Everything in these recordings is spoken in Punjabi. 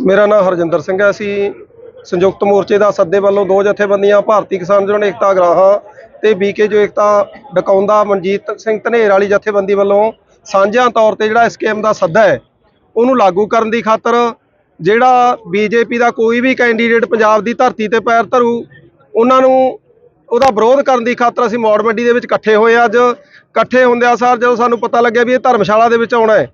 ਮੇਰਾ ਨਾਮ ਹਰਜਿੰਦਰ ਸਿੰਘ ਹੈ। ਅਸੀਂ ਸੰਯੁਕਤ ਮੋਰਚੇ ਦਾ ਸੱਦੇ ਵੱਲੋਂ ਦੋ ਜਥੇਬੰਦੀਆਂ, ਭਾਰਤੀ ਕਿਸਾਨ ਯੂਨੀਅਨ ਏਕਤਾ ਗਰਾਹਾਂ ਤੇ ਬੀਕੇ ਜੋ ਏਕਤਾ ਡਕਾਉਂਦਾ ਮਨਜੀਤ ਸਿੰਘ ਧਨੇਰ ਵਾਲੀ ਜਥੇਬੰਦੀ ਵੱਲੋਂ ਸਾਂਝਿਆਂ ਤੌਰ ਤੇ ਜਿਹੜਾ ਇਸ ਸਕੀਮ ਦਾ ਸੱਦਾ ਹੈ, ਉਹਨੂੰ ਲਾਗੂ ਕਰਨ ਦੀ ਖਾਤਰ ਜਿਹੜਾ ਬੀਜੇਪੀ ਦਾ ਕੋਈ ਵੀ ਕੈਂਡੀਡੇਟ ਪੰਜਾਬ ਦੀ ਧਰਤੀ ਤੇ ਪੈਰ ਧਰੂ, ਉਹਨਾਂ ਨੂੰ ਉਹਦਾ ਵਿਰੋਧ ਕਰਨ ਦੀ ਖਾਤਰ ਅਸੀਂ ਮੌੜ ਮੰਡੀ ਦੇ ਵਿੱਚ ਇਕੱਠੇ ਹੋਏ ਅੱਜ ਇਕੱਠੇ ਹੁੰਦਿਆਂ ਸਾਰ ਜਦੋਂ ਸਾਨੂੰ ਪਤਾ ਲੱਗਿਆ ਵੀ ਇਹ ਧਰਮਸ਼ਾਲਾ ਦੇ ਵਿੱਚ ਆਉਣਾ ਹੈ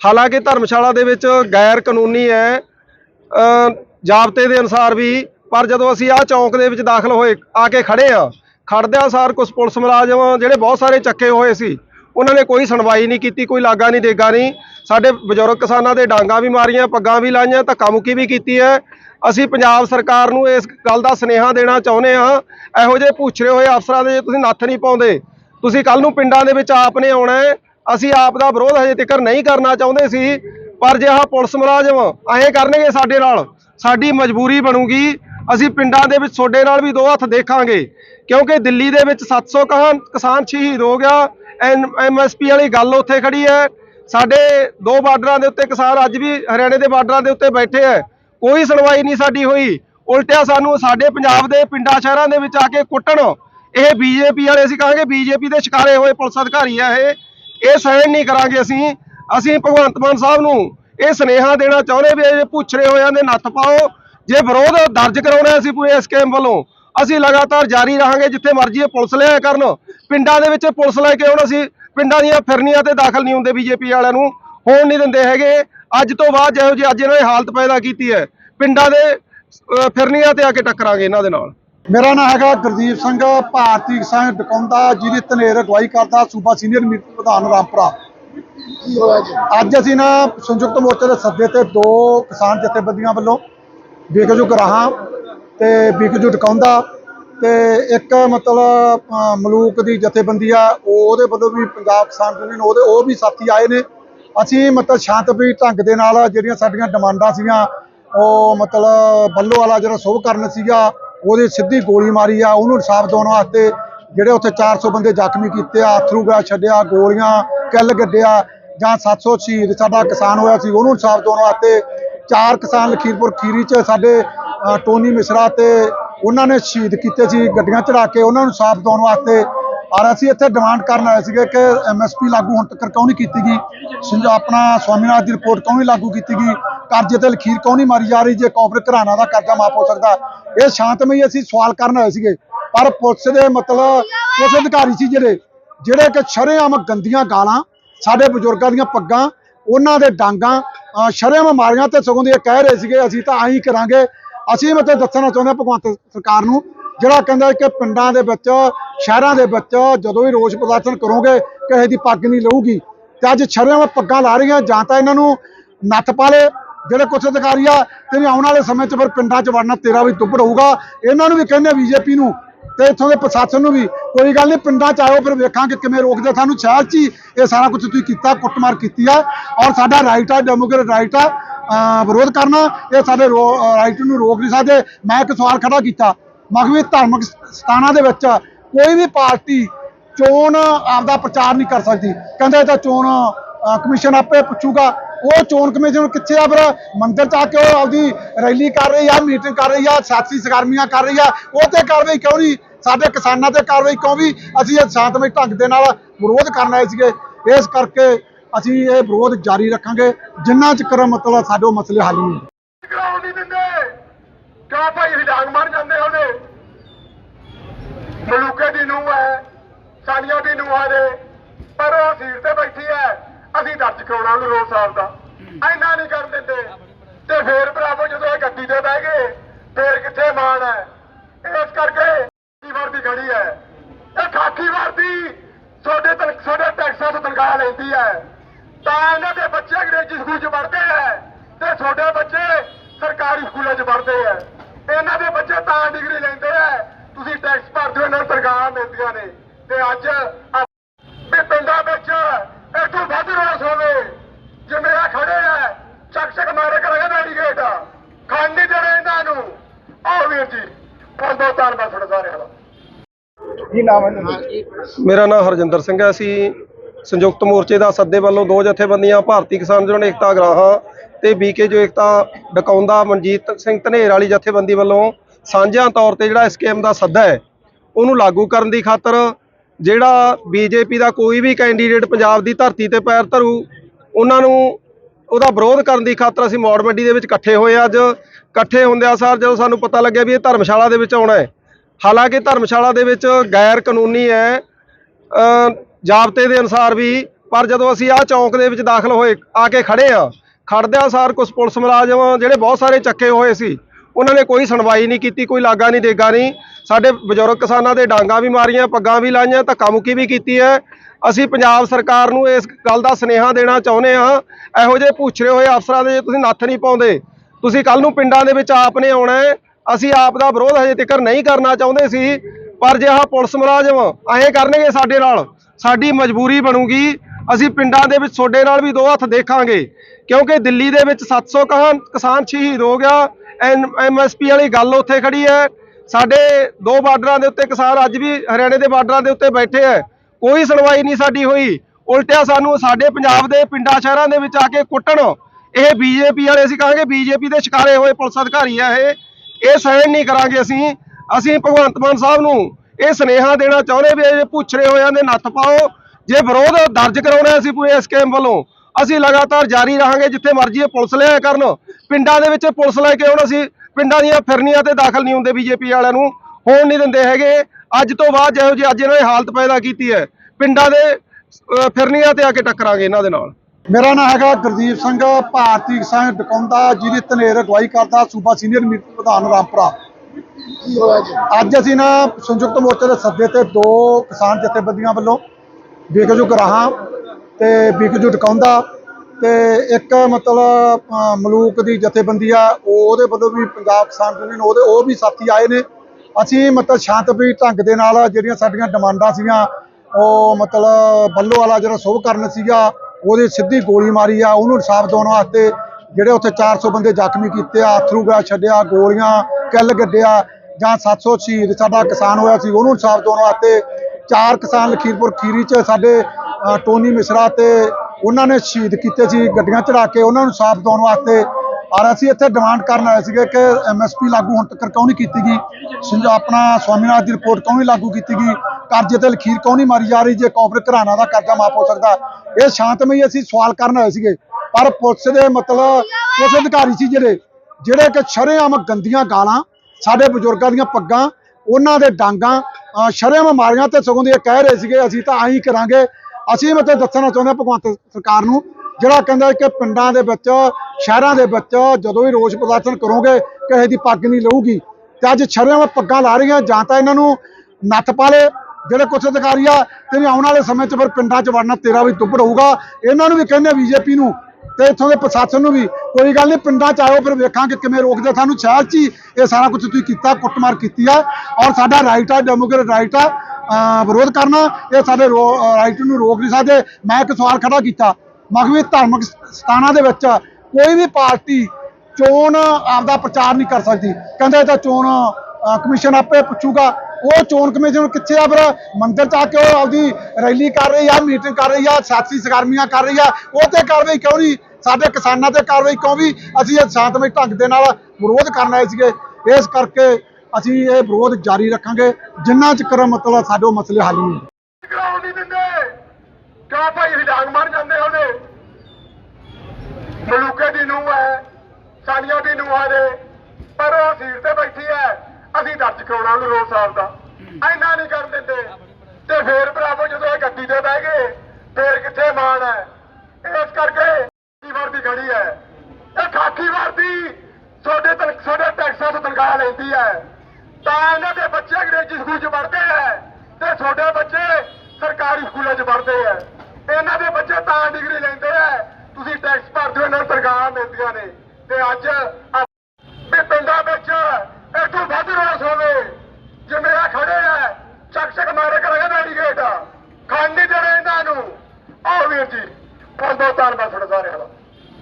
ਹਾਲਾਂਕਿ ਧਰਮਸ਼ਾਲਾ ਦੇ ਵਿੱਚ ਗੈਰ ਕਾਨੂੰਨੀ ਹੈ ਅ, ਜ਼ਾਬਤੇ ਦੇ ਅਨੁਸਾਰ ਵੀ ਪਰ ਜਦੋਂ ਅਸੀਂ ਆਹ ਚੌਂਕ ਦੇ ਵਿੱਚ ਦਾਖਲ ਹੋਏ ਆ ਕੇ ਖੜੇ ਆ ਖੜਦਿਆਂ ਸਾਰ ਕੁਝ ਪੁਲਿਸ ਮੁਲਾਜ਼ਮ ਜਿਹੜੇ ਬਹੁਤ ਸਾਰੇ ਚੱਕੇ ਹੋਏ ਸੀ ਉਹਨਾਂ ਨੇ ਕੋਈ ਸੁਣਵਾਈ ਨਹੀਂ ਕੀਤੀ ਕੋਈ ਲਾਗਾ ਨਹੀਂ ਦੇਗਾ ਨਹੀਂ। ਸਾਡੇ ਬਜ਼ੁਰਗ ਕਿਸਾਨਾਂ ਦੇ ਡਾਂਗਾ ਵੀ ਮਾਰੀਆਂ ਪੱਗਾਂ ਵੀ ਲਾਈਆਂ ਧੱਕਾ ਮੁੱਕੀ ਵੀ ਕੀਤੀ ਹੈ। ਅਸੀਂ ਪੰਜਾਬ ਸਰਕਾਰ ਨੂੰ ਇਸ ਗੱਲ ਦਾ ਸੁਨੇਹਾ ਦੇਣਾ ਚਾਹੁੰਦੇ ਹਾਂ ਇਹੋ ਜਿਹੇ ਪੂਛਰੇ ਹੋਏ ਅਫਸਰਾਂ ਦੇ ਜੇ ਤੁਸੀਂ ਨੱਥ ਨਹੀਂ ਪਾਉਂਦੇ। ਤੁਸੀਂ ਕੱਲ ਨੂੰ ਪਿੰਡਾਂ ਦੇ ਵਿੱਚ ਆਪ ਨੇ ਆਉਣਾ ਹੈ ਅਸੀਂ ਆਪ ਦਾ ਵਿਰੋਧ ਹਜੇ ਤੱਕ ਨਹੀਂ ਕਰਨਾ ਚਾਹੁੰਦੇ ਸੀ, ਪਰ ਜੇ ਆਹ ਪੁਲਿਸ ਮੁਲਾਜ਼ਮ ਐਂ ਕਰਨਗੇ ਸਾਡੇ ਨਾਲ, ਸਾਡੀ ਮਜਬੂਰੀ ਬਣੂਗੀ। ਅਸੀਂ ਪਿੰਡਾਂ ਦੇ ਵਿੱਚ ਤੁਹਾਡੇ ਨਾਲ ਵੀ ਦੋ ਹੱਥ ਦੇਖਾਂਗੇ, ਕਿਉਂਕਿ ਦਿੱਲੀ ਦੇ ਵਿੱਚ 700 ਕਹਾਨ ਕਿਸਾਨ ਸ਼ਹੀਦ ਹੋ ਗਿਆ। ਐਮਐਸਪੀ ਵਾਲੀ ਗੱਲ ਉੱਥੇ ਖੜੀ ਹੈ। ਸਾਡੇ ਦੋ ਬਾਰਡਰਾਂ ਦੇ ਉੱਤੇ ਕਿਸਾਨ ਅੱਜ ਵੀ ਹਰਿਆਣੇ ਦੇ ਬਾਰਡਰਾਂ ਦੇ ਉੱਤੇ ਬੈਠੇ ਹੈ। ਕੋਈ ਸੁਣਵਾਈ ਨਹੀਂ ਸਾਡੀ ਹੋਈ। ਉਲਟਿਆ ਸਾਨੂੰ ਸਾਡੇ ਪੰਜਾਬ ਦੇ ਪਿੰਡਾਂ, ਸ਼ਹਿਰਾਂ ਦੇ ਵਿੱਚ ਆ ਕੇ ਕੁੱਟਣ। ਇਹ ਬੀਜੇਪੀ ਵਾਲੇ ਅਸੀਂ ਕਹਾਂਗੇ, ਬੀਜੇਪੀ ਦੇ ਸ਼ਿਕਾਰੇ ਹੋਏ ਪੁਲਿਸ ਅਧਿਕਾਰੀ ਆ ਇਹ। ਇਹ ਸਹਿਣ ਨਹੀਂ ਕਰਾਂਗੇ ਅਸੀਂ। ਅਸੀਂ ਭਗਵੰਤ ਮਾਨ ਸਾਹਿਬ ਨੂੰ ਇਹ ਸੁਨੇਹਾ ਦੇਣਾ ਚਾਹੁੰਦੇ ਵੀ ਇਹ ਪੁੱਛਰੇ ਹੋਇਆਂ ਦੇ ਨੱਥ ਪਾਓ। ਜੇ ਵਿਰੋਧ ਦਰਜ ਕਰਾਉਣਾ ਅਸੀਂ ਪੂਰੇ ਸਕੀਮ ਵੱਲੋਂ, ਅਸੀਂ ਲਗਾਤਾਰ ਜਾਰੀ ਰਹਾਂਗੇ ਜਿੱਥੇ ਮਰਜ਼ੀ ਇਹ ਪੁਲਿਸ ਲਿਆ ਕਰਨ। ਪਿੰਡਾਂ ਦੇ ਵਿੱਚ ਪੁਲਿਸ ਲੈ ਕੇ ਆਉਣ ਅਸੀਂ ਪਿੰਡਾਂ ਦੀਆਂ ਫਿਰਨੀਆਂ ਤੇ ਦਾਖਲ ਨਹੀਂ ਹੁੰਦੇ ਬੀਜੇਪੀ ਵਾਲਿਆਂ ਨੂੰ। ਹੋਣ ਨਹੀਂ ਦਿੰਦੇ ਹੈਗੇ। ਅੱਜ ਤੋਂ ਬਾਅਦ ਜਿਹੋ ਜਿਹੀ ਅੱਜ ਇਹਨਾਂ ਨੇ ਹਾਲਤ ਪੈਦਾ ਕੀਤੀ ਹੈ। ਪਿੰਡਾਂ ਦੇ ਫਿਰਨੀਆਂ ਤੇ ਆ ਕੇ ਟੱਕਰਾਂਗੇ ਇਹਨਾਂ ਦੇ ਨਾਲ। ਮੇਰਾ ਨਾਮ ਹੈਗਾ ਗੁਰਦੀਪ ਸਿੰਘ, ਭਾਰਤੀ ਕਿਸਾਨ ਡਕੌਂਦਾ ਜਿਹਦੀ ਧਨੇਰ ਅਗਵਾਈ ਕਰਦਾ ਸੂਬਾ ਸੀਨੀਅਰ ਮੀਤ ਪ੍ਰਧਾਨ ਰਾਮਪੁਰਾ। ਅੱਜ ਅਸੀਂ ਨਾ ਸੰਯੁਕਤ ਮੋਰਚੇ ਦੇ ਸੱਦੇ ਤੇ ਦੋ ਕਿਸਾਨ ਜਥੇਬੰਦੀਆਂ ਵੱਲੋਂ ਬੀਕਜੂ ਗਰਾਹਾਂ ਤੇ ਬੀਕਜੂ ਡਕੌਂਦਾ ਤੇ ਇੱਕ ਮਤਲਬ ਮਲੂਕ ਦੀ ਜਥੇਬੰਦੀ ਆ ਉਹ ਉਹਦੇ ਵੱਲੋਂ ਵੀ ਪੰਜਾਬ ਕਿਸਾਨ ਯੂਨੀਅਨ, ਉਹਦੇ, ਉਹ ਵੀ ਸਾਥੀ ਆਏ ਨੇ। ਅਸੀਂ ਮਤਲਬ ਸ਼ਾਂਤਮਈ ਢੰਗ ਦੇ ਨਾਲ ਜਿਹੜੀਆਂ ਸਾਡੀਆਂ ਡਿਮਾਂਡਾਂ ਸੀਗੀਆਂ, ਉਹ ਮਤਲਬ ਬੱਲੋ ਵਾਲਾ ਜਿਹੜਾ ਸ਼ੁਭ ਕਰਨ ਸੀਗਾ ਉਹਦੀ ਸਿੱਧੀ ਗੋਲੀ ਮਾਰੀ ਆ, ਉਹਨੂੰ ਇਨਸਾਫ ਦਿਵਾਉਣ ਵਾਸਤੇ ਜਿਹੜੇ ਉੱਥੇ 400 ਬੰਦੇ ਜ਼ਖਮੀ ਕੀਤੇ ਆ ਅਥਰੂ ਗੈਸ ਛੱਡਿਆ, ਗੋਲੀਆਂ, ਕਿੱਲ ਗੱਡਿਆ, ਜਾਂ 700 ਸ਼ਹੀਦ ਸਾਡਾ ਕਿਸਾਨ ਹੋਇਆ ਸੀ, ਉਹਨੂੰ ਇਨਸਾਫ ਦਿਵਾਉਣ ਵਾਸਤੇ ਚਾਰ ਕਿਸਾਨ ਲਖੀਰਪੁਰ ਖੀਰੀ ਚ ਸਾਡੇ ਟੋਨੀ ਮਿਸ਼ਰਾ ਤੇ ਉਹਨਾਂ ਨੇ ਸ਼ਹੀਦ ਕੀਤੇ ਸੀ, ਗੱਡੀਆਂ ਚੜਾ ਕੇ ਉਹਨਾਂ ਨੂੰ ਸਾਫ਼ ਦਿਵਾਉਣ ਵਾਸਤੇ। ਔਰ ਅਸੀਂ ਇੱਥੇ ਡਿਮਾਂਡ ਕਰਨ ਆਏ ਸੀਗੇ ਕਿ ਐਮਐਸਪੀ ਲਾਗੂ ਹੁਣ ਤੱਕ ਕਿਉਂ ਨਹੀਂ ਕੀਤੀ ਗਈ? ਆਪਣਾ ਸਵਾਮੀਨਾਥਨ ਦੀ ਰਿਪੋਰਟ ਕਿਉਂ ਨਹੀਂ ਲਾਗੂ ਕੀਤੀ ਗਈ? ਕਰਜ਼ੇ ਤੇ ਲਖੀਰ ਕਿਉਂ ਨਹੀਂ ਮਾਰੀ ਜਾ ਰਹੀ? ਜੇ ਕਾਰਪੋਰੇਟ ਘਰਾਣਾ ਦਾ ਕਰਜ਼ਾ ਮਾਫ ਹੋ ਸਕਦਾ। ਇਹ ਸ਼ਾਂਤਮਈ ਅਸੀਂ ਸਵਾਲ ਕਰਨ ਆਏ ਸੀਗੇ। ਪਰ ਪੁਲਿਸ ਦੇ ਮਤਲਬ ਪੁਲਿਸ ਅਧਿਕਾਰੀ ਸੀ ਜਿਹੜੇ ਜਿਹੜੇ ਕਿ ਸ਼ਰੇਆਮ ਗੰਦੀਆਂ ਗਾਲਾਂ, ਸਾਡੇ ਬਜ਼ੁਰਗਾਂ ਦੀਆਂ ਪੱਗਾਂ, ਉਹਨਾਂ ਦੇ ਡਾਂਗਾਂ, ਅਹ ਸ਼ਰੇਆਮ ਮਾਰੀਆਂ ਤੇ ਸਗੋਂ ਦੀ ਇਹ ਕਹਿ ਰਹੇ ਸੀਗੇ, ਅਸੀਂ ਤਾਂ ਆਹੀ ਕਰਾਂਗੇ। ਅਸੀਂ ਮਤਲਬ ਦੱਸਣਾ ਚਾਹੁੰਦੇ ਹਾਂ ਭਗਵੰਤ ਸਰਕਾਰ ਨੂੰ, ਜਿਹੜਾ ਕਹਿੰਦਾ ਕਿ ਪਿੰਡਾਂ ਦੇ ਵਿੱਚ, ਸ਼ਹਿਰਾਂ ਦੇ ਵਿੱਚ ਜਦੋਂ ਵੀ ਰੋਸ ਪ੍ਰਦਰਸ਼ਨ ਕਰੋਗੇ, ਕਿਸੇ ਦੀ ਪੱਗ ਨਹੀਂ ਲਊਗੀ। ਤੇ ਅੱਜ ਸ਼ਰੇਆਮ ਪੱਗਾਂ ਲਾ ਰਹੀਆਂ, ਜਾਂ ਤਾਂ ਇਹਨਾਂ ਨੂੰ ਨੱਥ ਪਾ ਲੇ ਜਿਹੜੇ ਕੁਛ ਅਧਿਕਾਰੀ ਆ ਤੇ ਆਉਣ ਵਾਲੇ ਸਮੇਂ 'ਚ ਫਿਰ ਪਿੰਡਾਂ 'ਚ ਵੜਨਾ ਤੇਰਾ ਵੀ ਦੁੱਬੜ ਹੋਊਗਾ। ਇਹਨਾਂ ਨੂੰ ਵੀ ਕਹਿੰਦੇ ਬੀਜੇਪੀ ਨੂੰ ਤੇ ਇੱਥੋਂ ਦੇ ਪ੍ਰਸ਼ਾਸਨ ਨੂੰ ਵੀ। ਕੋਈ ਗੱਲ ਨਹੀਂ, ਪਿੰਡਾਂ 'ਚ ਆਇਓ, ਫਿਰ ਵੇਖਾਂਗੇ ਕਿਵੇਂ ਰੋਕਦੇ ਸਾਨੂੰ ਸ਼ਹਿਰ 'ਚ ਹੀ ਇਹ ਸਾਰਾ ਕੁਝ ਤੁਸੀਂ ਕੀਤਾ, ਕੁੱਟਮਾਰ ਕੀਤੀ ਆ। ਔਰ ਸਾਡਾ ਰਾਈਟ ਆ ਡੈਮੋਕ੍ਰੇਟ ਰਾਈਟ ਆ ਵਿਰੋਧ ਕਰਨਾ, ਇਹ ਸਾਡੇ ਰਾਈਟ ਨੂੰ ਰੋਕ ਨਹੀਂ ਸਕਦੇ। ਮੈਂ ਇੱਕ ਸਵਾਲ ਖੜਾ ਕੀਤਾ। ਮਖਵੀ ਧਾਰਮਿਕ ਸਥਾਨਾਂ ਦੇ ਵਿੱਚ ਕੋਈ ਵੀ ਪਾਰਟੀ ਚੋਣ ਆਪਦਾ ਪ੍ਰਚਾਰ ਨਹੀਂ ਕਰ ਸਕਦੀ। ਕਹਿੰਦੇ ਤਾਂ ਚੋਣ ਕਮਿਸ਼ਨ ਆਪੇ ਪੁੱਛੂਗਾ। ਉਹ ਚੋਣ ਕਮਿਸ਼ਨ ਕਿੱਥੇ ਆ ਫਿਰ? ਮੰਦਿਰ ਚ ਆ ਕੇ ਉਹ ਆਪਦੀ ਰੈਲੀ ਕਰ ਰਹੀ ਆ, ਮੀਟਿੰਗ ਕਰ ਰਹੀ ਆ ਸਿਆਸੀ ਸਰਗਰਮੀਆਂ ਕਰ ਰਹੀ ਆ। ਉਹ ਤੇ ਕਾਰਵਾਈ ਕਿਉਂ ਨਹੀਂ? ਸਾਡੇ ਕਿਸਾਨਾਂ ਤੇ ਕਾਰਵਾਈ ਕਿਉਂ ਵੀ ਅਸੀਂ ਇਹ ਸ਼ਾਂਤਮਈ ਢੰਗ ਦੇ ਨਾਲ ਵਿਰੋਧ ਕਰਨ ਆਏ ਸੀਗੇ? ਇਸ ਕਰਕੇ ਅਸੀਂ ਇਹ ਵਿਰੋਧ ਜਾਰੀ ਰੱਖਾਂਗੇ। ਜਿੰਨਾ ਚਿਰ ਮਤਲਬ ਸਾਡੇ ਮਸਲੇ ਹੱਲ ਨਹੀਂ ਕਰਾਉਣ ਨਹੀਂ ਦਿੰਦੇ। ਕਿਉਂ ਭਾਈ ਅਸੀਂ ਡਾਂਗ ਮਾਰ ਜਾਂਦੇ ਉਹਦੇ? ਮਲੂਕੇ ਦੀ ਨੂੰ ਹੈ ਸਾਨੀਆਂ ਦੀ ਨੂੰ। ਦੇ ਪਰ ਉਹ ਸੀਟ ਤੇ ਬੈਠੀ ਹੈ। ਅਸੀਂ ਦਰਜ ਕਰਾਉਣਾ ਉਹਨੂੰ ਰੋਜ਼ ਸਾਹਿਬ ਦਾ। ਐਨਾ ਨਹੀਂ ਕਰ ਦਿੰਦੇ। ਤੇ ਫੇਰ ਭਰਾਵੋ ਜਦੋਂ ਇਹ ਗੱਡੀ ਤੇ ਬਹਿ ਗਏ, ਫੇਰ ਕਿੱਥੇ ਮਾਣ ਹੈ? ਇਸ ਕਰਕੇ ਵਰਦੀ ਖੜੀ ਹੈ। ਇਹ ਖਾਕੀ ਵਰਦੀ ਤੁਹਾਡੇ ਤਨ ਤੁਹਾਡੇ ਟੈਕਸਾਂ ਤੋਂ ਤਨਖਾਹ ਲੈਂਦੀ ਹੈ। ਤਾਂ ਇਹਨਾਂ ਦੇ ਬੱਚੇ ਅੰਗਰੇਜ਼ੀ ਸਕੂਲ 'ਚ ਪੜ੍ਹਦੇ ਹੈ ਤੇ ਤੁਹਾਡੇ ਬੱਚੇ ਸਰਕਾਰੀ ਸਕੂਲਾਂ 'ਚ ਪੜ੍ਹਦੇ ਹੈ। ਇਹਨਾਂ ਦੇ ਬੱਚੇ ਤਾਂ ਡਿਗਰੀ ਲੈਂਦੇ ਹੈ। ਤੁਸੀਂ ਟੈਕਸ ਭਰਦੇ ਹੋ, ਇਹਨਾਂ ਨੂੰ ਤਨਖਾਹਾਂ ਮਿਲਦੀਆਂ ਨੇ। ਤੇ ਅੱਜ ਵੱਧ ਰੋਸ ਹੋਵੇ। ਜਿਵੇਂ ਆ ਖੜੇ ਆ ਚੱਕ ਚੱਕ ਮਾਰੇ ਕਰਾਂਗੇ ਬੈਰੀਗੇਟ ਖੰਡ ਨਹੀਂ ਦੇਣੇ ਇਹਨਾਂ ਨੂੰ। ਆਓ ਵੀਰ ਜੀ ਬਹੁਤ ਬਹੁਤ ਧੰਨਵਾਦ ਤੁਹਾਡਾ ਸਾਰਿਆਂ ਦਾ। ਕੀ ਨਾਮ ਹੈ? ਮੇਰਾ ਨਾਮ ਹਰਜਿੰਦਰ ਸਿੰਘ ਹੈ। ਅਸੀਂ ਸੰਯੁਕਤ ਮੋਰਚੇ ਦਾ ਸੱਦੇ ਵੱਲੋਂ ਦੋ ਜਥੇਬੰਦੀਆਂ ਭਾਰਤੀ ਕਿਸਾਨ ਯੂਨੀਅਨ ਏਕਤਾ ਗਰਾਹਾਂ ਤੇ ਬੀਕੇ ਜੋ ਏਕਤਾ ਡਕਾਉਂਦਾ ਮਨਜੀਤ ਸਿੰਘ ਧਨੇਰ ਵਾਲੀ ਜਥੇਬੰਦੀ ਵੱਲੋਂ ਸਾਂਝਾ ਤੌਰ ਤੇ ਜਿਹੜਾ ਸਕੀਮ ਦਾ ਸੱਦਾ ਹੈ ਉਹਨੂੰ ਲਾਗੂ ਕਰਨ ਦੀ ਖਾਤਰ ਜਿਹੜਾ ਬੀਜੇਪੀ ਦਾ ਕੋਈ ਵੀ ਕੈਂਡੀਡੇਟ ਪੰਜਾਬ ਦੀ ਧਰਤੀ ਤੇ ਪੈਰ ਧਰੂ, ਉਹਨਾਂ ਨੂੰ ਉਹਦਾ ਵਿਰੋਧ ਕਰਨ ਦੀ ਖਾਤਰ ਅਸੀਂ ਮੌੜ ਮੰਡੀ ਦੇ ਵਿੱਚ ਇਕੱਠੇ ਹੋਏ ਹਾਂ ਅੱਜ। ਇਕੱਠੇ ਹੁੰਦਿਆਂ ਸਾਰ ਜਦੋਂ ਸਾਨੂੰ ਪਤਾ ਲੱਗਿਆ ਵੀ ਇਹ ਧਰਮਸ਼ਾਲਾ ਦੇ ਵਿੱਚ ਆਉਣਾ ਹੈ। ਹਾਲਾਂਕਿ ਧਰਮਸ਼ਾਲਾ ਦੇ ਵਿੱਚ ਗੈਰ ਕਾਨੂੰਨੀ ਹੈ ਜ਼ਾਬਤੇ ਦੇ ਅਨੁਸਾਰ ਵੀ, ਪਰ ਜਦੋਂ ਅਸੀਂ ਆਹ ਚੌਂਕ ਦੇ ਵਿੱਚ ਦਾਖਲ ਹੋਏ, ਆ ਕੇ ਖੜੇ ਆ ਖੜਦਿਆਂ ਸਾਰ ਕੁਝ ਪੁਲਿਸ ਮੁਲਾਜ਼ਮ ਜਿਹੜੇ ਬਹੁਤ ਸਾਰੇ ਚੱਕੇ ਹੋਏ ਸੀ ਉਹਨਾਂ ਨੇ ਕੋਈ ਸੁਣਵਾਈ ਨਹੀਂ ਕੀਤੀ, ਕੋਈ ਲਾਗਾ ਨਹੀਂ, ਦੇਗਾ ਨਹੀਂ। ਸਾਡੇ ਬਜ਼ੁਰਗ ਕਿਸਾਨਾਂ ਦੇ ਡਾਂਗਾ ਵੀ ਮਾਰੀਆਂ, ਪੱਗਾਂ ਵੀ ਲਾਈਆਂ ਧੱਕਾ ਮੁੱਕੀ ਵੀ ਕੀਤੀ ਹੈ। ਅਸੀਂ ਪੰਜਾਬ ਸਰਕਾਰ ਨੂੰ ਇਸ ਗੱਲ ਦਾ ਸੁਨੇਹਾ ਦੇਣਾ ਚਾਹੁੰਦੇ ਹਾਂ। ਇਹੋ ਜਿਹੇ ਪੁੱਛਰੇ ਹੋਏ ਅਫਸਰਾਂ ਦੇ ਜੇ ਤੁਸੀਂ ਨੱਥ ਨਹੀਂ ਪਾਉਂਦੇ। ਤੁਸੀਂ ਕੱਲ ਨੂੰ ਪਿੰਡਾਂ ਦੇ ਵਿੱਚ ਆਪ ਨੇ ਆਉਣਾ ਹੈ। ਅਸੀਂ ਆਪ ਦਾ ਵਿਰੋਧ ਹਜੇ ਤੱਕ ਨਹੀਂ ਕਰਨਾ ਚਾਹੁੰਦੇ ਸੀ, ਪਰ ਜੇ ਆਹ ਪੁਲਿਸ ਮੁਲਾਜ਼ਮ ਐਂ ਕਰਨਗੇ ਸਾਡੇ ਨਾਲ, ਸਾਡੀ ਮਜਬੂਰੀ ਬਣੂਗੀ। ਅਸੀਂ ਪਿੰਡਾਂ ਦੇ ਵਿੱਚ ਤੁਹਾਡੇ ਨਾਲ ਵੀ ਦੋ ਹੱਥ ਦੇਖਾਂਗੇ, ਕਿਉਂਕਿ ਦਿੱਲੀ ਦੇ ਵਿੱਚ 700 ਕਹਾਨ ਕਿਸਾਨ ਸ਼ਹੀਦ ਹੋ ਗਿਆ। ਐਮਐਸਪੀ ਵਾਲੀ ਗੱਲ ਉੱਥੇ ਖੜੀ ਹੈ। ਸਾਡੇ ਦੋ ਬਾਰਡਰਾਂ ਦੇ ਉੱਤੇ ਕਿਸਾਨ ਅੱਜ ਵੀ ਹਰਿਆਣੇ ਦੇ ਬਾਰਡਰਾਂ ਦੇ ਉੱਤੇ ਬੈਠੇ ਹੈ। ਕੋਈ ਸੁਣਵਾਈ ਨਹੀਂ ਸਾਡੀ ਹੋਈ। ਉਲਟਿਆ ਸਾਨੂੰ ਸਾਡੇ ਪੰਜਾਬ ਦੇ ਪਿੰਡਾਂ, ਸ਼ਹਿਰਾਂ ਦੇ ਵਿੱਚ ਆ ਕੇ ਕੁੱਟਣ। ਇਹ ਬੀਜੇਪੀ ਵਾਲੇ ਅਸੀਂ ਕਹਾਂਗੇ ਬੀਜੇਪੀ ਦੇ ਸ਼ਿਕਾਰੇ ਹੋਏ ਪੁਲਿਸ ਅਧਿਕਾਰੀ ਆ ਇਹ। ਇਹ ਸਹਿਣ ਨਹੀਂ ਕਰਾਂਗੇ ਅਸੀਂ। ਅਸੀਂ ਭਗਵੰਤ ਮਾਨ ਸਾਹਿਬ ਨੂੰ ਇਹ ਸੁਨੇਹਾ ਦੇਣਾ ਚਾਹੁੰਦੇ ਵੀ ਇਹ ਪੁੱਛਰੇ ਹੋਇਆਂ ਦੇ ਨੱਥ ਪਾਓ। ਜੇ ਵਿਰੋਧ ਦਰਜ ਕਰਾਉਣਾ ਅਸੀਂ ਪੂਰੇ ਸਕੀਮ ਵੱਲੋਂ, ਅਸੀਂ ਲਗਾਤਾਰ ਜਾਰੀ ਰਹਾਂਗੇ ਜਿੱਥੇ ਮਰਜ਼ੀ ਇਹ ਪੁਲਿਸ ਲਿਆ ਕਰਨ। ਪਿੰਡਾਂ ਦੇ ਵਿੱਚ ਪੁਲਿਸ ਲੈ ਕੇ ਆਉਣ, ਅਸੀਂ ਪਿੰਡਾਂ ਦੀਆਂ ਫਿਰਨੀਆਂ ਤੇ ਦਾਖਲ ਨਹੀਂ ਹੁੰਦੇ ਬੀਜੇਪੀ ਵਾਲਿਆਂ ਨੂੰ, ਹੋਣ ਨਹੀਂ ਦਿੰਦੇ ਹੈਗੇ। ਅੱਜ ਤੋਂ ਬਾਅਦ ਜਿਹੋ ਜਿਹੀ ਅੱਜ ਇਹਨਾਂ ਨੇ ਹਾਲਤ ਪੈਦਾ ਕੀਤੀ ਹੈ, ਪਿੰਡਾਂ ਦੇ ਫਿਰਨੀਆਂ ਤੇ ਆ ਕੇ ਟੱਕਰਾਂਗੇ ਇਹਨਾਂ ਦੇ ਨਾਲ। ਮੇਰਾ ਨਾਮ ਹੈਗਾ ਗੁਰਦੀਪ ਸਿੰਘ, ਭਾਰਤੀ ਕਿਸਾਨ ਡਕੌਂਦਾ ਜਿਹਦੀ ਧਨੇਰ ਅਗਵਾਈ ਕਰਦਾ, ਸੂਬਾ ਸੀਨੀਅਰ ਮੀਤ ਪ੍ਰਧਾਨ ਰਾਮਪੁਰਾ। ਅੱਜ ਅਸੀਂ ਨਾ ਸੰਯੁਕਤ ਮੋਰਚੇ ਦੇ ਸੱਦੇ ਤੇ ਦੋ ਕਿਸਾਨ ਜਥੇਬੰਦੀਆਂ ਵੱਲੋਂ ਬੇਕਜੂ ਗਰਾਹਾਂ ਤੇ ਬੇਕਜੂ ਡਕਾਉਂਦਾ ਤੇ ਇੱਕ ਮਤਲਬ ਮਲੂਕ ਦੀ ਜਥੇਬੰਦੀ ਆ ਉਹ ਉਹਦੇ ਵੱਲੋਂ ਵੀ ਪੰਜਾਬ ਕਿਸਾਨ ਯੂਨੀਅਨ, ਉਹਦੇ, ਉਹ ਵੀ ਸਾਥੀ ਆਏ ਨੇ। ਅਸੀਂ ਮਤਲਬ ਸ਼ਾਂਤਮਈ ਢੰਗ ਦੇ ਨਾਲ ਜਿਹੜੀਆਂ ਸਾਡੀਆਂ ਡਿਮਾਂਡਾਂ ਸੀਗੀਆਂ, ਉਹ ਮਤਲਬ ਬੱਲੋ ਵਾਲਾ ਜਿਹੜਾ ਸ਼ੁਭ ਕਰਨ ਸੀਗਾ, ਉਹਦੇ ਸਿੱਧੀ ਗੋਲੀ ਮਾਰੀ ਆ, ਉਹਨੂੰ ਇਨਸਾਫ ਦਿਵਾਉਣ ਵਾਸਤੇ ਜਿਹੜੇ ਉੱਥੇ 400 ਬੰਦੇ ਜ਼ਖਮੀ ਕੀਤੇ ਆ ਅਥਰੂ ਗੈਸ ਛੱਡਿਆ, ਗੋਲੀਆਂ, ਕਿੱਲ ਗੱਡਿਆ, ਜਾਂ 700 ਸ਼ਹੀਦ ਸਾਡਾ ਕਿਸਾਨ ਹੋਇਆ ਸੀ, ਉਹਨੂੰ ਇਨਸਾਫ ਦਿਵਾਉਣ ਵਾਸਤੇ ਚਾਰ ਕਿਸਾਨ ਲਖੀਰਪੁਰ ਖੀਰੀ ਚ ਸਾਡੇ ਟੋਨੀ ਮਿਸ਼ਰਾ ਤੇ ਉਹਨਾਂ ਨੇ ਸ਼ਹੀਦ ਕੀਤੇ ਸੀ, ਗੱਡੀਆਂ ਚੜਾ ਕੇ ਉਹਨਾਂ ਨੂੰ ਸਾਫ਼ ਦਿਵਾਉਣ ਵਾਸਤੇ। ਔਰ ਅਸੀਂ ਇੱਥੇ ਡਿਮਾਂਡ ਕਰਨ ਆਏ ਸੀਗੇ ਕਿ ਐਮਐਸਪੀ ਲਾਗੂ ਹੁਣ ਤੱਕ ਕਿਉਂ ਨਹੀਂ ਕੀਤੀ ਗਈ? ਆਪਣਾ ਸਵਾਮੀਨਾਥਨ ਦੀ ਰਿਪੋਰਟ ਕਿਉਂ ਨਹੀਂ ਲਾਗੂ ਕੀਤੀ ਗਈ? ਕਰਜ਼ੇ ਤੇ ਲਖੀਰ ਕਿਉਂ ਨਹੀਂ ਮਾਰੀ ਜਾ ਰਹੀ ਜੇ ਕਾਰਪੋਰੇਟ ਘਰਾਣਾ ਦਾ ਕਰਜ਼ਾ ਮਾਫ ਹੋ ਸਕਦਾ? ਇਹ ਸ਼ਾਂਤਮਈ ਅਸੀਂ ਸਵਾਲ ਕਰਨ ਆਏ ਸੀਗੇ। ਪਰ ਪੁਲਿਸ ਦੇ ਮਤਲਬ ਪੁਲਿਸ ਅਧਿਕਾਰੀ ਸੀ ਜਿਹੜੇ ਜਿਹੜੇ ਕਿ ਸ਼ਰੇਆਮ ਗੰਦੀਆਂ ਗਾਲਾਂ, ਸਾਡੇ ਬਜ਼ੁਰਗਾਂ ਦੀਆਂ ਪੱਗਾਂ, ਉਹਨਾਂ ਦੇ ਡਾਂਗਾਂ ਸ਼ਰੇਆਮ ਮਾਰੀਆਂ ਤੇ ਸਗੋਂ ਦੀ ਇਹ ਕਹਿ ਰਹੇ ਸੀਗੇ, ਅਸੀਂ ਤਾਂ ਆਹੀ ਕਰਾਂਗੇ ਅਸੀਂ ਮਤਲਬ ਦੱਸਣਾ ਚਾਹੁੰਦੇ ਹਾਂ ਭਗਵੰਤ ਸਰਕਾਰ ਨੂੰ, ਜਿਹੜਾ ਕਹਿੰਦਾ ਕਿ ਪਿੰਡਾਂ ਦੇ ਵਿੱਚ, ਸ਼ਹਿਰਾਂ ਦੇ ਵਿੱਚ ਜਦੋਂ ਵੀ ਰੋਸ ਪ੍ਰਦਰਸ਼ਨ ਕਰੋਗੇ, ਕਿਸੇ ਦੀ ਪੱਗ ਨਹੀਂ ਲਊਗੀ। ਤੇ ਅੱਜ ਸ਼ਰੇਆਮ ਪੱਗਾਂ ਲਾ ਰਹੀਆਂ, ਜਾਂ ਤਾਂ ਇਹਨਾਂ ਨੂੰ ਨੱਥ ਪਾ ਲੇ, ਜਿਹੜੇ ਕੁਛ ਅਧਿਕਾਰੀ ਆ, ਤੇ ਆਉਣ ਵਾਲੇ ਸਮੇਂ 'ਚ ਫਿਰ ਪਿੰਡਾਂ 'ਚ ਵੜਨਾ ਤੇਰਾ ਵੀ ਦੁੱਬੜ ਹੋਊਗਾ। ਇਹਨਾਂ ਨੂੰ ਵੀ ਕਹਿੰਦੇ ਬੀਜੇਪੀ ਨੂੰ, ਤੇ ਇੱਥੋਂ ਦੇ ਪ੍ਰਸ਼ਾਸਨ ਨੂੰ ਵੀ। ਕੋਈ ਗੱਲ ਨਹੀਂ, ਪਿੰਡਾਂ 'ਚ ਆਇਓ, ਫਿਰ ਵੇਖਾਂਗੇ ਕਿਵੇਂ ਰੋਕਦੇ ਸਾਨੂੰ। ਸ਼ਹਿਰ 'ਚ ਹੀ ਇਹ ਸਾਰਾ ਕੁਝ ਤੁਸੀਂ ਕੀਤਾ, ਕੁੱਟਮਾਰ ਕੀਤੀ ਆ। ਔਰ ਸਾਡਾ ਰਾਈਟ ਆ ਡੈਮੋਕ੍ਰੇਟ ਰਾਈਟ ਆ। ਵਿਰੋਧ ਕਰਨਾ, ਇਹ ਸਾਡੇ ਰਾਈਟ ਨੂੰ ਰੋਕ ਨਹੀਂ ਸਕਦੇ। ਮੈਂ ਇੱਕ ਸਵਾਲ ਖੜਾ ਕੀਤਾ। ਮਖਵੀ ਧਾਰਮਿਕ ਸਥਾਨਾਂ ਦੇ ਵਿੱਚ ਕੋਈ ਵੀ ਪਾਰਟੀ ਚੋਣ ਆਪਦਾ ਪ੍ਰਚਾਰ ਨਹੀਂ ਕਰ ਸਕਦੀ। ਕਹਿੰਦੇ ਤਾਂ ਚੋਣ ਕਮਿਸ਼ਨ ਆਪੇ ਪੁੱਛੂਗਾ। ਉਹ ਚੋਣ ਕਮਿਸ਼ਨ ਕਿੱਥੇ ਆ ਫਿਰ? ਮੰਦਰ ਚ ਆ ਕੇ ਉਹ ਆਪਦੀ ਰੈਲੀ ਕਰ ਰਹੀ ਆ, ਮੀਟਿੰਗ ਕਰ ਰਹੀ ਆ ਸਿਆਸੀ ਸਰਗਰਮੀਆਂ ਕਰ ਰਹੀ ਆ। ਉਹ ਤੇ ਕਾਰਵਾਈ ਕਿਉਂ ਨਹੀਂ? ਸਾਡੇ ਕਿਸਾਨਾਂ ਤੇ ਕਾਰਵਾਈ ਕਿਉਂ ਵੀ ਅਸੀਂ ਇਹ ਸ਼ਾਂਤਮਈ ਢੰਗ ਦੇ ਨਾਲ ਵਿਰੋਧ ਕਰਨ ਆਏ ਸੀਗੇ। ਇਸ ਕਰਕੇ ਅਸੀਂ ਇਹ ਵਿਰੋਧ ਜਾਰੀ ਰੱਖਾਂਗੇ, ਜਿੰਨਾ ਚਿਰ ਮਤਲਬ ਸਾਡੇ ਮਸਲੇ ਹੱਲ ਨਹੀਂ ਕਰਾਉਣ ਨਹੀਂ ਦਿੰਦੇ। ਕਿਉਂ ਭਾਈ ਅਸੀਂ ਡਾਂਗ ਜਾਂਦੇ ਉਹਦੇ? ਮਲੂਕੇ ਦੀ ਨੂੰ ਹੈ ਸਾਨੀਆਂ ਦੀ ਨੂੰਹ ਹੈ ਪਰ ਉਹ ਸੀਟ ਤੇ ਬੈਠੀ ਹੈ, ਅਸੀਂ ਦਰਜ ਕਰਾਉਣਾ ਉਹਨੂੰ ਰੋਜ਼ ਸਾਹਿਬ ਦਾ। ਐਨਾ ਨਹੀਂ ਕਰ ਦਿੰਦੇ। ਤੇ ਫੇਰ ਭਰਾਵੋ, ਜਦੋਂ ਇਹ ਗੱਡੀ ਤੇ ਬਹਿ ਗਏ, ਫੇਰ ਕਿੱਥੇ ਮਾਣ ਹੈ? ਇਸ ਕਰਕੇ ਵਰਦੀ ਖੜੀ ਹੈ। ਇਹ ਖਾਕੀ ਵਰਦੀ ਤੁਹਾਡੇ ਤੁਹਾਡੇ ਟੈਕਸਾਂ ਤੋਂ ਤਨਖਾਹ ਲੈਂਦੀ ਹੈ। ਤਾਂ ਇਹਨਾਂ ਦੇ ਬੱਚੇ ਅੰਗਰੇਜ਼ੀ ਸਕੂਲ 'ਚ ਪੜ੍ਹਦੇ ਹੈ ਤੇ ਤੁਹਾਡੇ ਬੱਚੇ ਸਰਕਾਰੀ ਸਕੂਲਾਂ 'ਚ ਪੜ੍ਹਦੇ ਹੈ ਇਹਨਾਂ ਦੇ ਬੱਚੇ ਤਾਂ ਡਿਗਰੀ ਲੈਂਦੇ ਹੈ ਤੁਸੀਂ ਟੈਕਸ ਭਰਦੇ ਹੋ, ਇਹਨਾਂ ਨੂੰ ਤਨਖਾਹਾਂ ਦਿੰਦੀਆਂ ਨੇ। ਤੇ ਅੱਜ